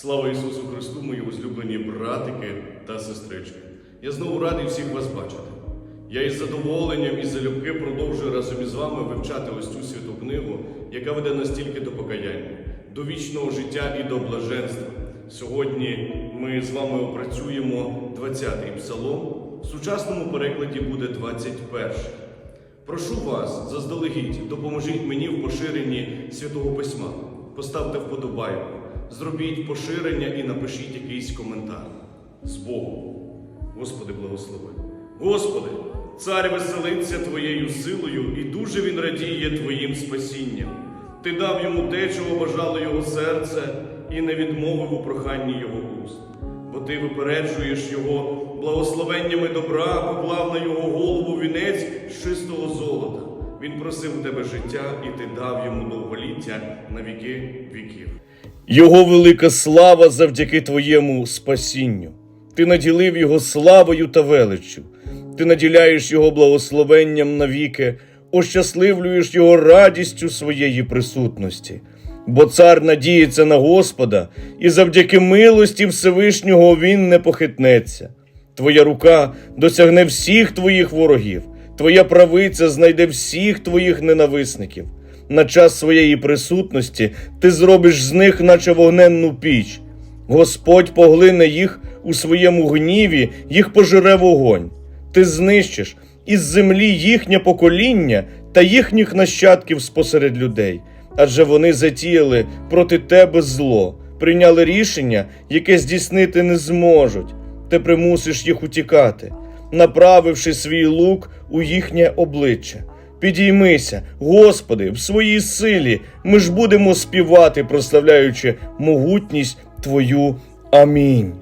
Слава Ісусу Христу, мої возлюблені братики та сестрички. Я знову радий всіх вас бачити. Я із задоволенням і залюбки продовжую разом із вами вивчати ось цю святу книгу, яка веде настільки до покаяння, до вічного життя і до блаженства. Сьогодні ми з вами опрацюємо 20-й псалом. В сучасному перекладі буде 21. Прошу вас, заздалегідь, допоможіть мені в поширенні святого письма. Поставте вподобайку, зробіть поширення і напишіть якийсь коментар. З Богом. Господи, благослови. Господи, цар веселиться Твоєю силою, і дуже він радіє Твоїм спасінням. Ти дав йому те, чого бажало його серце, і не відмовив у проханні його уст. Бо ти випереджуєш його благословеннями добра, поклав на його Він просив у тебе життя, і ти дав йому довголіття на віки віків. Його велика слава завдяки твоєму спасінню. Ти наділив його славою та величчю. Ти наділяєш його благословенням навіки, ощасливлюєш його радістю своєї присутності. Бо цар надіється на Господа, і завдяки милості Всевишнього він не похитнеться. Твоя рука досягне всіх твоїх ворогів, твоя правиця знайде всіх твоїх ненависників. На час своєї присутності ти зробиш з них, наче вогненну піч. Господь поглине їх у своєму гніві, їх пожере вогонь. Ти знищиш із землі їхнє покоління та їхніх нащадків спосеред людей, адже вони затіяли проти тебе зло, прийняли рішення, яке здійснити не зможуть. Ти примусиш їх утікати, направивши свій лук у їхнє обличчя. Підіймися, Господи, в своїй силі. Ми ж будемо співати, прославляючи могутність Твою. Амінь.